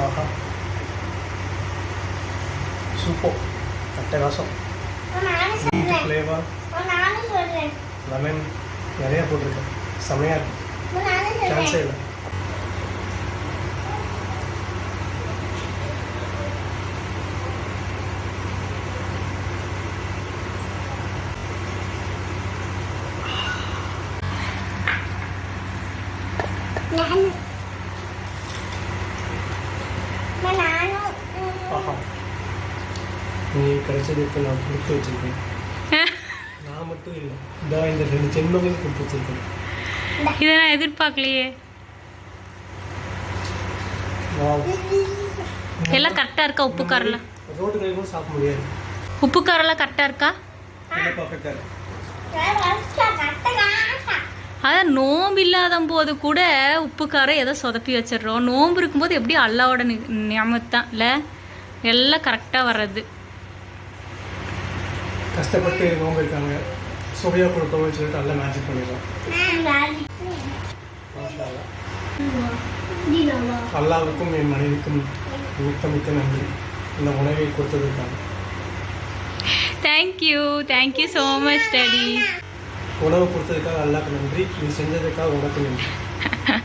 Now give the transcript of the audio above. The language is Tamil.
ஆஹா சூப்போ ரசம் ஃப்ளேவர் லெமன் நிறையா போட்டிருக்கேன் செமையாக இருக்கும் சான்ஸே இல்லை Yeah. நீ கிடைச்சதுக்கு நான் கொடுத்து வச்சிருக்கேன். நான் மட்டும் இல்லை. இதா இந்த ரெண்டு ஜென்மங்களும் கொடுத்து வச்சிருக்கேன். இதை நான் எதிர்பார்க்கலையே எல்லாம் கரெக்டாக இருக்கா உப்பு காரெல்லாம் ரோட்டு கை கூட சாப்பிட முடியாது. உப்பு காரெல்லாம் கரெக்டாக இருக்கா? அதான் நோம்பு இல்லாத போது கூட உப்பு காரம் ஏதோ சொதப்பி வச்சிடுறோம். நோம்பு இருக்கும்போது எப்படி அல்லாவோட ஞாபகத்தான் இல்லை எல்லாம் கரெக்டாக வர்றது. கஷ்டப்பட்டு நோம்பு இருக்காங்க சுவையாக கொடுக்கணும்னு சொல்லிட்டு நல்லா மேஜிக் அல்லாஹ். அல்லாவுக்கும் என் மனைவிக்கும் மிக்க மிக்க நன்றி. இந்த உணவை கொடுத்ததுக்காக thank you thank you so much daddy உணவு கொடுத்ததுக்காக அல்லாக்கு நன்றி. நீ செஞ்சதுக்காக உனக்கு நன்றி.